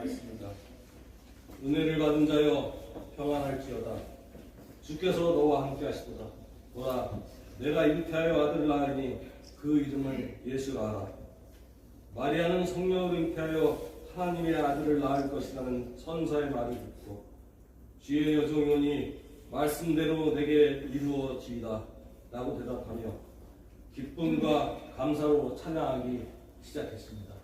하겠습니다. 은혜를 받은 자여 평안할지어다. 주께서 너와 함께 하시도다. 보라, 내가 잉태하여 아들을 낳으니 그 이름을 예수라 하라. 마리아는 성령으로 잉태하여 하나님의 아들을 낳을 것이라는 선사의 말을 듣고 주의 여종이오니 말씀대로 내게 이루어지이다 라고 대답하며 기쁨과 감사로 찬양하기 시작했습니다.